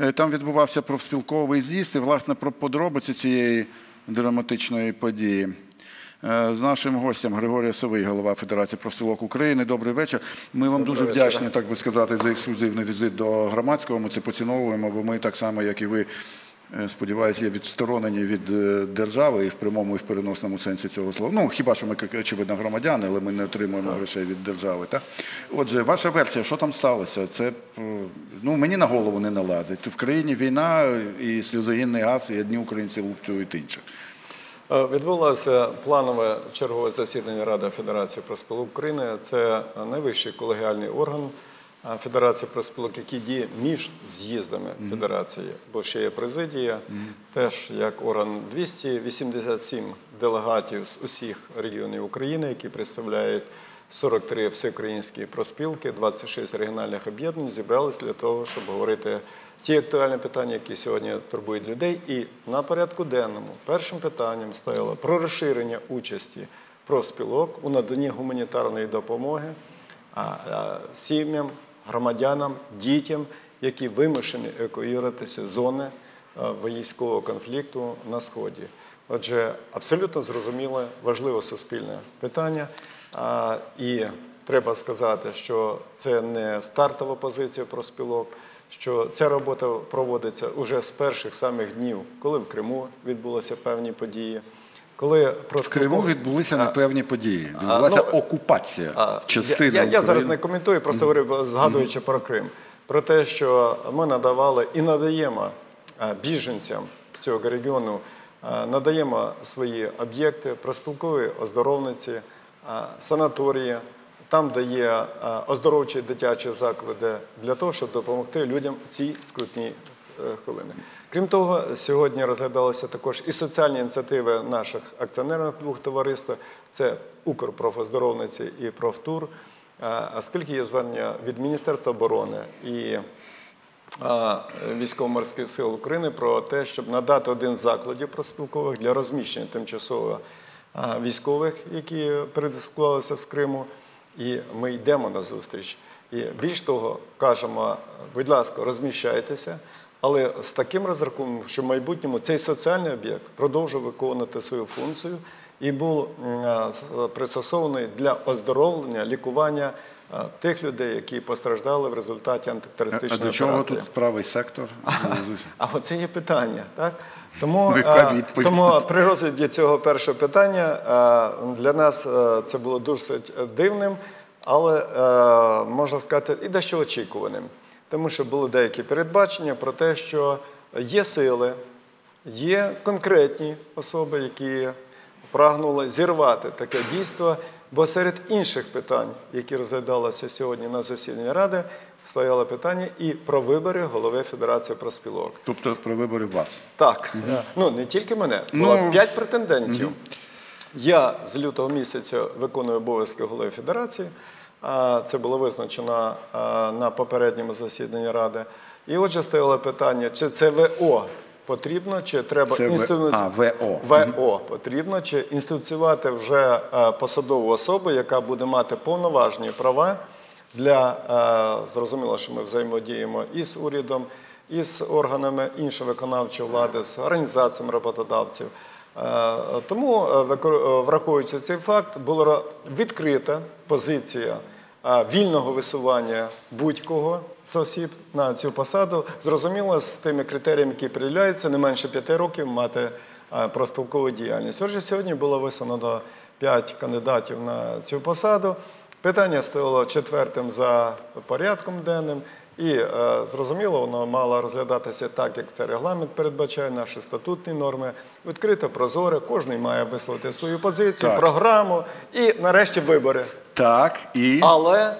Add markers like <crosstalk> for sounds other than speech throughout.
Е, Там відбувався профспілковий з'їзд і, власне, про подробиці цієї драматичної події. Е, З нашим гостем Григорія Совий, голова Федерації профспілок України. Добрий вечір. Ми вам дуже вечір. вдячні, так би сказати, за ексклюзивний візит до громадського. Ми це поціновуємо, бо ми так само, як і ви, сподіваюся, є відсторонені від е, держави і в прямому, і в переносному сенсі цього слова. Ну, хіба що ми, очевидно, громадяни, але ми не отримуємо грошей від держави. Так? Отже, ваша версія, що там сталося? Це е, ну, мені на голову не налазить. В країні війна і сльозогінний газ, і одні українці лупцюють інших. Е, Відбулося планове чергове засідання Ради Федерації профспілок України. Це найвищий колегіальний орган е, Федерації профспілок, який діє між з'їздами Федерації, бо ще є президія, теж як орган 287 делегатів з усіх регіонів України, які представляють 43 всеукраїнські проспілки, 26 регіональних об'єднань зібралися для того, щоб говорити ті актуальні питання, які сьогодні турбують людей. І на порядку денному першим питанням стояло про розширення участі проспілок у наданні гуманітарної допомоги сім'ям, громадянам, дітям, які вимушені евакуюватися з зони військового конфлікту на сході. Отже, абсолютно зрозуміле, важливе суспільне питання. І треба сказати, що це не стартова позиція проспілок, що ця робота проводиться уже з перших самих днів, коли в Криму відбулися певні події. Коли В Криму відбулися непевні події. Відбулася ну, окупація частини Я, я, я зараз не коментую, просто говорю, згадуючи про Крим, про те, що ми надавали і надаємо біженцям з цього регіону, надаємо свої об'єкти, проспілкові оздоровниці, санаторії, там, де є оздоровчі дитячі заклади, для того, щоб допомогти людям в ці скрутні е, хвилини. Крім того, сьогодні розглядалися також і соціальні ініціативи наших акціонерних двох товариств. Це Укрпрофоздоровниці і Профтур, оскільки є звернення від Міністерства оборони і Військово-морських сил України про те, щоб надати один з закладів проспілкових для розміщення тимчасово військових, які передислокувалися з Криму. І ми йдемо на зустріч. І більш того, кажемо, будь ласка, розміщайтеся, але з таким розрахунком, що в майбутньому цей соціальний об'єкт продовжує виконувати свою функцію і був а, пристосований для оздоровлення, лікування тих людей, які постраждали в результаті А антитерористичної до чого операції. тут правий сектор? <laughs> А оце є питання, так? Тому, Ну, а, тому при розгляді цього першого питання для нас це було досить дивним, але можна сказати і дещо очікуваним. Тому що були деякі передбачення про те, що є сили, є конкретні особи, які прагнули зірвати таке дійство, бо серед інших питань, які розглядалися сьогодні на засіданні Ради, стояло питання і про вибори голови Федерації проспілок. Тобто про вибори вас. Так, ну не тільки мене, було Ну, п'ять претендентів. Я з лютого місяця виконую обов'язки голови федерації. Це було визначено на попередньому засіданні ради. І отже, стояло питання, чи це ВО потрібно, чи треба Це інститу- а, ВО. ВО потрібно, чи інституціювати вже посадову особу, яка буде мати повноважні права для зрозуміло, що ми взаємодіємо і з урядом, і з органами іншої виконавчої влади, з організаціями роботодавців. Тому, враховуючи цей факт, була відкрита позиція вільного висування будь-кого з осіб на цю посаду. Зрозуміло, з тими критеріями, які приділяються, не менше п'яти років мати проспілкову діяльність. Отже, сьогодні було висунено п'ять кандидатів на цю посаду. Питання стояло четвертим за порядком денним. І е, зрозуміло, воно мало розглядатися так, як це регламент передбачає, наші статутні норми. Відкрито, прозоре, кожен має висловити свою позицію, Так. програму і нарешті вибори. Так, і Але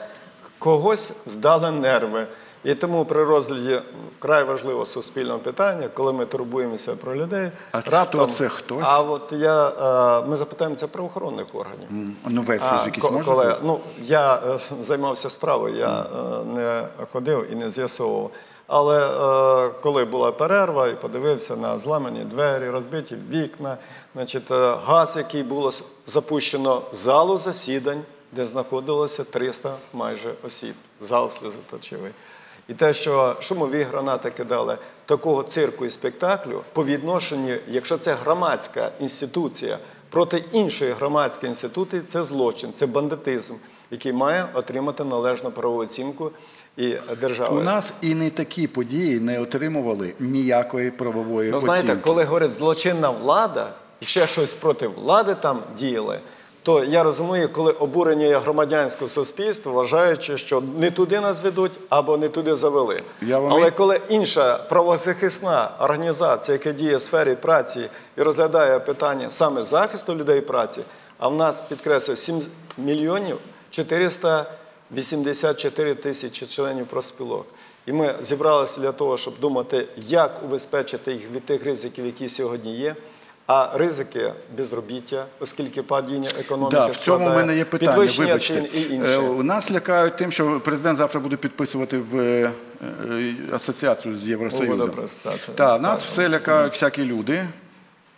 когось здали нерви. І тому при розгляді вкрай важливого суспільного питання, коли ми турбуємося про людей, А раптом, хто це хтось? А от я е, ми запитаємо це правоохоронних органів. ну версії ж якісь можна? коли, ну, я е, займався справою, я е, не ходив і не з'ясовував. Але е, коли була перерва і подивився на зламані двері, розбиті вікна, значить, газ, який було запущено в залу засідань, де знаходилося 300 майже осіб, зал сльозоточивий. І те, що шумові гранати кидали, такого цирку і спектаклю по відношенню, якщо це громадська інституція проти іншої громадської інституції, це злочин, це бандитизм, який має отримати належну правову оцінку і держави. У нас і не такі події не отримували ніякої правової Ну, оцінки. знаєте, коли говорять злочинна влада і ще щось проти влади там діяли, то я розумію, коли обурення громадянського суспільства, вважаючи, що не туди нас ведуть або не туди завели. Я вам Але коли інша правозахисна організація, яка діє в сфері праці і розглядає питання саме захисту людей праці, а в нас підкреслюю 7 мільйонів 484 тисячі членів профспілок. І ми зібралися для того, щоб думати, як убезпечити їх від тих ризиків, які сьогодні є. А ризики безробіття, оскільки падіння економіки Да, в цьому в складає, мене є питання. підвищення Вибачте, цін і Е, інше. у нас лякають тим, що президент завтра буде підписувати в е, е, асоціацію з Євросоюзом. Так, нас Так. все лякають всякі люди.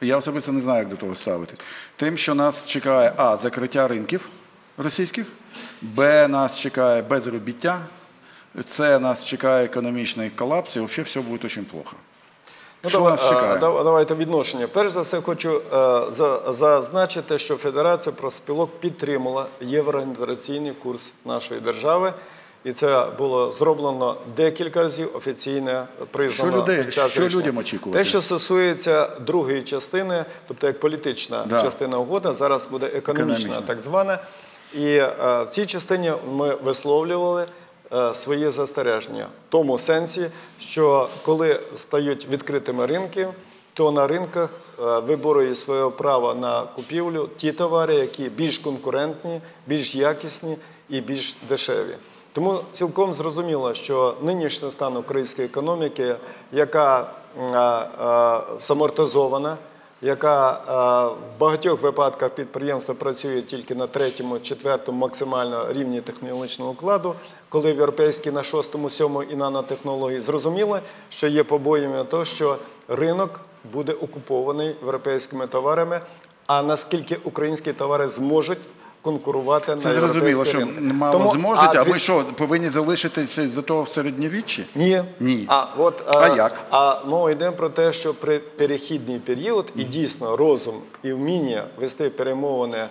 Я особисто не знаю, як до того ставитись. Тим, що нас чекає а. закриття ринків російських, б. нас чекає безробіття, С. нас чекає економічний колапс, і взагалі все буде дуже плохо. Ну, що давай- нас чекає? дав- Давайте відношення. Перш за все, хочу е, за- зазначити, що Федерація профспілок підтримала євроінтеграційний курс нашої держави. І це було зроблено декілька разів офіційно признано Що людей- під час що людям очікувати? Те, що стосується другої частини, тобто як політична Да. частина угоди, зараз буде економічна, Економічна. так звана. І е, в цій частині ми висловлювали е, свої застереження в тому сенсі, що коли стають відкритими ринки, то на ринках е, виборює своє право на купівлю ті товари, які більш конкурентні, більш якісні і більш дешеві. Тому цілком зрозуміло, що нинішній стан української економіки, яка а, самортизована, яка е, в багатьох випадках підприємства працює тільки на третьому, четвертому максимально рівні технологічного укладу, коли в європейській на шостому, сьомому і нанотехнології зрозуміло, що є побоями те, що ринок буде окупований європейськими товарами. А наскільки українські товари зможуть конкурувати Це на зрозуміло, що мало Тому- зможуть, а, звід- ми що, повинні залишитися за того в середньовіччі? ні. Ні. А, от, А як? А мова йде про те, що при перехідний період і дійсно розум і вміння вести перемовини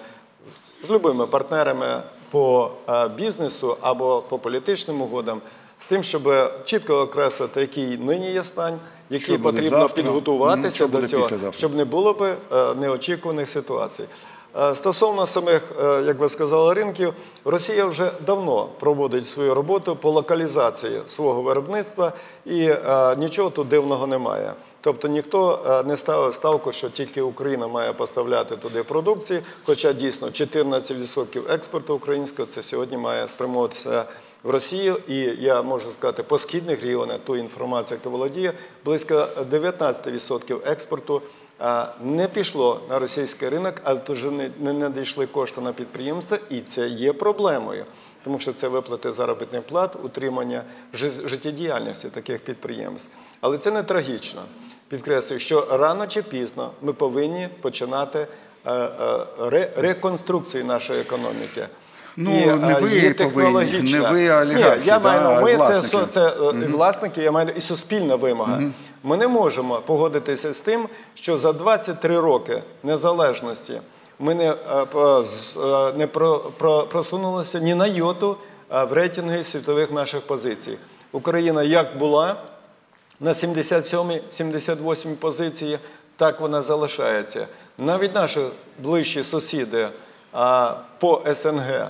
з любими партнерами по е, бізнесу або по політичним угодам, з тим, щоб чітко окреслити, який нині є стан, який потрібно завтра? Підготуватися до цього, щоб не було би е, неочікуваних ситуацій. Е, Стосовно самих, е, як ви сказали, ринків, Росія вже давно проводить свою роботу по локалізації свого виробництва, і е, нічого тут дивного немає. Тобто ніхто не ставив ставку, що тільки Україна має поставляти туди продукції, хоча дійсно 14% експорту українського це сьогодні має спрямовуватися в Росію. І я можу сказати, по східних регіонах ту інформацію, яка володіє, близько 19% експорту не пішло на російський ринок, але то вже не, надійшли кошти на підприємства, і це є проблемою, тому що це виплати заробітних плат, утримання життєдіяльності таких підприємств. Але це не трагічно. Підкреслюю, що рано чи пізно ми повинні починати е, е, ре- реконструкцію нашої економіки. Ну, І, не е, ви є повинні, не ви, а олігархи, Ні, я маю да, на ми це, власники. це е, і власники, я маю і суспільна вимога. Ми не можемо погодитися з тим, що за 23 роки незалежності ми не, е, з- е, не про, про, просунулися ні на йоту е, в рейтинги світових наших позицій. Україна як була на 77-78 позиції, так вона залишається. Навіть наші ближчі сусіди по СНГ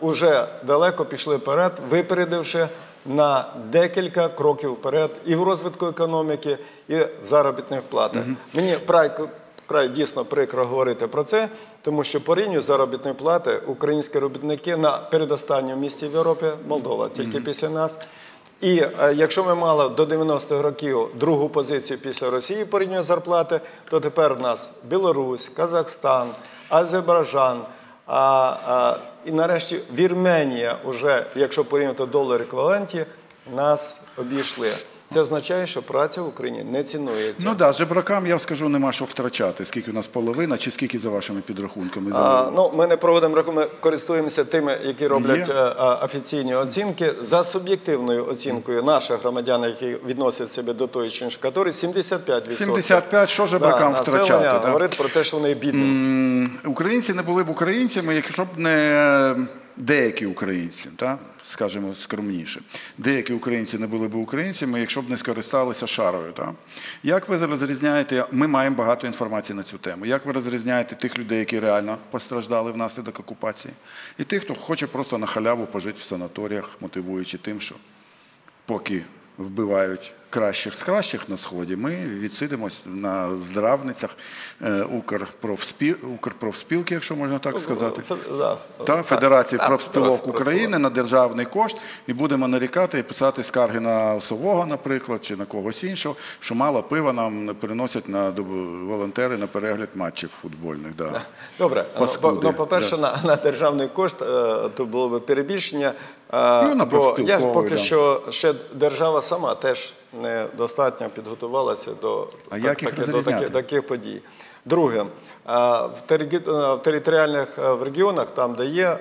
уже далеко пішли вперед, випередивши на декілька кроків вперед і в розвитку економіки, і в заробітних платах. Мені прай, край дійсно прикро говорити про це, тому що по рівню заробітної плати українські робітники на передостанньому місці в Європі Молдова, тільки після нас. І е, якщо ми мали до 90-х років другу позицію після Росії по зарплати, то тепер в нас Білорусь, Казахстан, Азербайджан, а, а, і нарешті Вірменія, уже, якщо порівняти долар еквіваленті, нас обійшли. Це означає, що праця в Україні не цінується. Ну так, да, жебракам я скажу, нема що втрачати. Скільки у нас половина, чи скільки за вашими підрахунками? А, ну, ми не проводимо рахунок, ми користуємося тими, які роблять Є. е, е, офіційні оцінки. За суб'єктивною оцінкою наших громадян, які відносять себе до тої чи іншої категорії, 75%. 75, що жебракам да, втрачати? населення да? говорить про те, що вони бідні. Українці не були б українцями, якщо б не деякі українці, та? Скажімо скромніше. Деякі українці не були б українцями, якщо б не скористалися шарою. Та? Як ви розрізняєте, ми маємо багато інформації на цю тему. Як ви розрізняєте тих людей, які реально постраждали внаслідок окупації, і тих, хто хоче просто на халяву пожити в санаторіях, мотивуючи тим, що поки вбивають кращих з кращих на сході, ми відсидимось на здравницях е, Укрпрофспілки, якщо можна так сказати. Та Федерації профспілок. України на державний кошт і будемо нарікати і писати скарги на Осового, наприклад, чи на когось іншого, що мало пива нам не переносять на волонтери на перегляд матчів футбольних. Да. Добре, ну, Паскуди, ну, по-перше, на, на державний кошт е, то було б перебільшення. е, Ну, бо я поки да. що ще держава сама теж недостатньо підготувалася до, А як їх таки- до таких, таких подій. Друге, в, територіальних в регіонах, там, де є,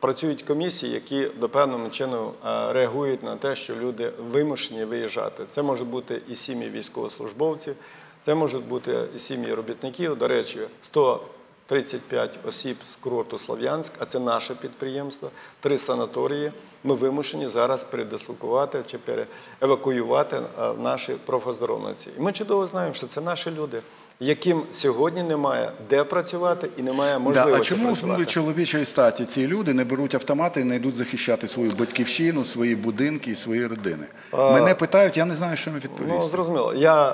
працюють комісії, які до певного чину реагують на те, що люди вимушені виїжджати. Це можуть бути і сім'ї військовослужбовців, це можуть бути і сім'ї робітників. До речі, 100 35 осіб з курорту Слов'янськ, а це наше підприємство, три санаторії. Ми вимушені зараз передислокувати чи переевакуювати е, наші профоздоровниці. І ми чудово знаємо, що це наші люди, яким сьогодні немає де працювати і немає Да, можливості а чому працювати. чоловічої статі ці люди не беруть автомати і не йдуть захищати свою батьківщину, свої будинки і свої родини? Мене питають, я не знаю, що їм відповісти. Ну, зрозуміло. Я,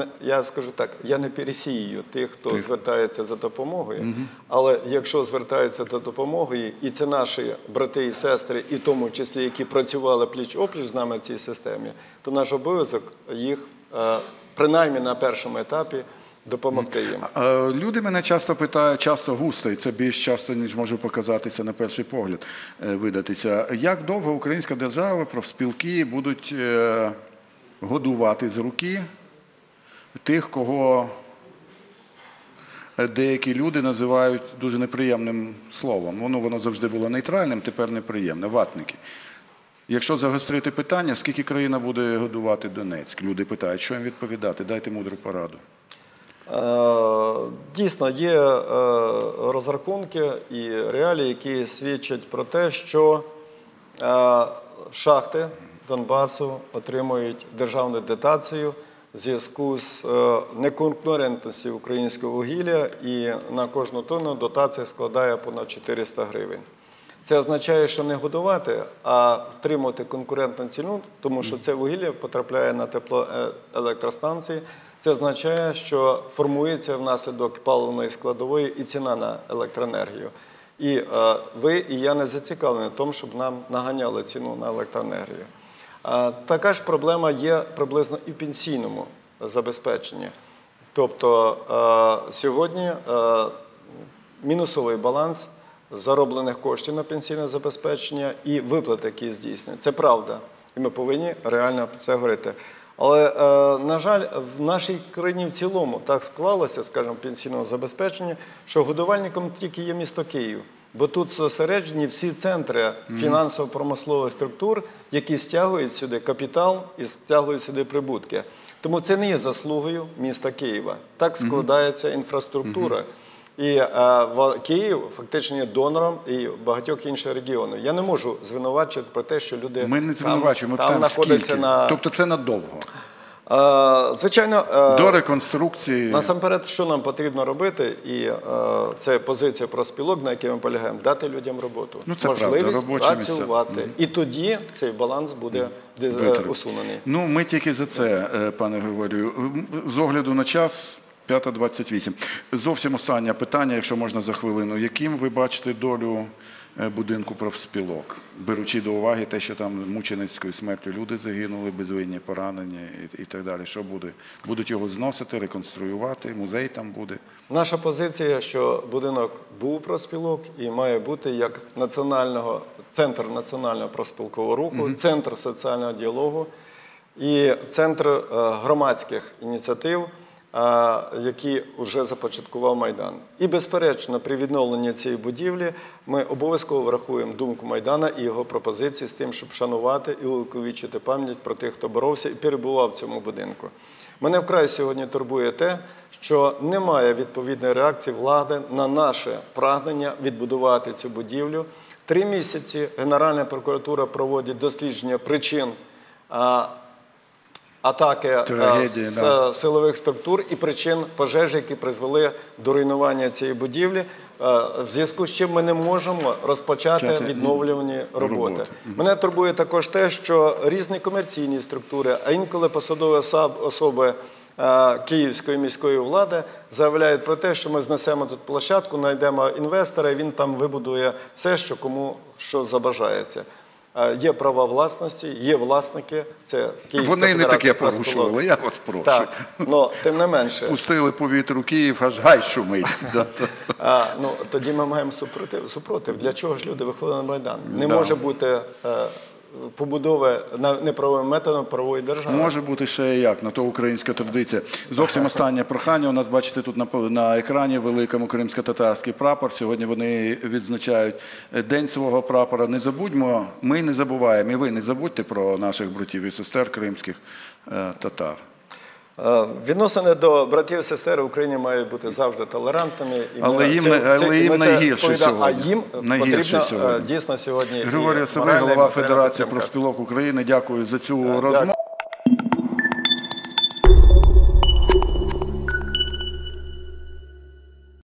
е, я скажу так, я не пересію тих, хто звертається за допомогою, але якщо звертаються за допомогою, і це наші брати і сестри, і в тому числі, які працювали пліч-опліч з нами в цій системі, то наш обов'язок їх, е, принаймні на першому етапі, допомогти їм. Люди мене часто питають, часто густо, і це більш часто, ніж може показатися на перший погляд, е, видатися. Як довго українська держава, профспілки будуть е, годувати з руки тих, кого е, деякі люди називають дуже неприємним словом. Воно воно завжди було нейтральним, тепер неприємне. Ватники. Якщо загострити питання, скільки країна буде годувати Донецьк? Люди питають, що їм відповідати? Дайте мудру пораду. Е, Дійсно, є е, розрахунки і реалії, які свідчать про те, що е, шахти Донбасу отримують державну дотацію в зв'язку з неконкурентністю українського вугілля, і на кожну тонну дотація складає понад 400 гривень. Це означає, що не годувати, а втримувати конкурентну ціну, тому що це вугілля потрапляє на теплоелектростанції. Це означає, що формується внаслідок паливної складової і ціна на електроенергію. І е, ви і я не зацікавлені в тому, щоб нам наганяли ціну на електроенергію. Така ж проблема є приблизно і в пенсійному забезпеченні. Тобто е, сьогодні е, мінусовий баланс зароблених коштів на пенсійне забезпечення і виплати, які здійснюють. Це правда. І ми повинні реально про це говорити. Але, е, на жаль, в нашій країні в цілому так склалося, скажімо, пенсійного забезпечення, що годувальником тільки є місто Київ. Бо тут зосереджені всі центри фінансово-промислових структур, які стягують сюди капітал і стягують сюди прибутки. Тому це не є заслугою міста Києва. Так складається інфраструктура. І е, Київ фактично є донором і багатьох інших регіонів. Я не можу звинувачувати про те, що люди Ми не звинувачуємо, там, знаходяться скільки. на Тобто це надовго. Е, звичайно. е, До реконструкції. Насамперед, що нам потрібно робити, і це позиція про спілок, на якій ми полягаємо, дати людям роботу, Ну, це правда, можливість місця. працювати. І тоді цей баланс буде де- усунений. Ну, ми тільки за це, пане Григорію. З огляду на час, 5.28. Зовсім останнє питання, якщо можна за хвилину. Яким ви бачите долю е, будинку профспілок, беручи до уваги те, що там мученицькою смертю люди загинули, безвинні поранені і, так далі. Що буде? Будуть його зносити, реконструювати, музей там буде. Наша позиція, що будинок був проспілок і має бути як національного центр національного проспілкового руху, центр соціального діалогу. і центр е, громадських ініціатив, які вже започаткував Майдан. І, безперечно, при відновленні цієї будівлі ми обов'язково врахуємо думку Майдана і його пропозиції з тим, щоб шанувати і увіковічити пам'ять про тих, хто боровся і перебував в цьому будинку. Мене вкрай сьогодні турбує те, що немає відповідної реакції влади на наше прагнення відбудувати цю будівлю. Три місяці Генеральна прокуратура проводить дослідження причин атаки а, Трагедії, з да. е, силових структур і причин пожежі, які призвели до руйнування цієї будівлі. е, В зв'язку з чим ми не можемо розпочати відновлювані роботи. Мене турбує також те, що різні комерційні структури, а інколи посадові особи е, київської міської влади заявляють про те, що ми знесемо тут площадку, знайдемо інвестора, і він там вибудує все, що кому що забажається. Е, Є права власності, є власники. Це Київська Вони не таке порушували, я вас прошу. Так, но, тим не менше, Пустили по вітру Київ, аж гай шумить. <laughs> А, ну, тоді ми маємо супротив. супротив. Для чого ж люди виходили на Майдан? Не Да. може бути е, побудови на неправовим методом правової держави. Може бути ще як, на то українська традиція. Зовсім <laughs> останнє прохання. У нас бачите тут на, на екрані великому кримсько-татарський прапор. Сьогодні вони відзначають день свого прапора. Не забудьмо, ми не забуваємо, і ви не забудьте про наших братів і сестер кримських е, татар. Е, Відносини до братів і сестер в Україні мають бути завжди толерантними. І Але ми їм це- але це- їм найгірше сьогодні. А їм потрібно е, сьогодні. дійсно сьогодні. Григорій Савий, голова Федерації профспілок України. Дякую за цю розмову. Дякую.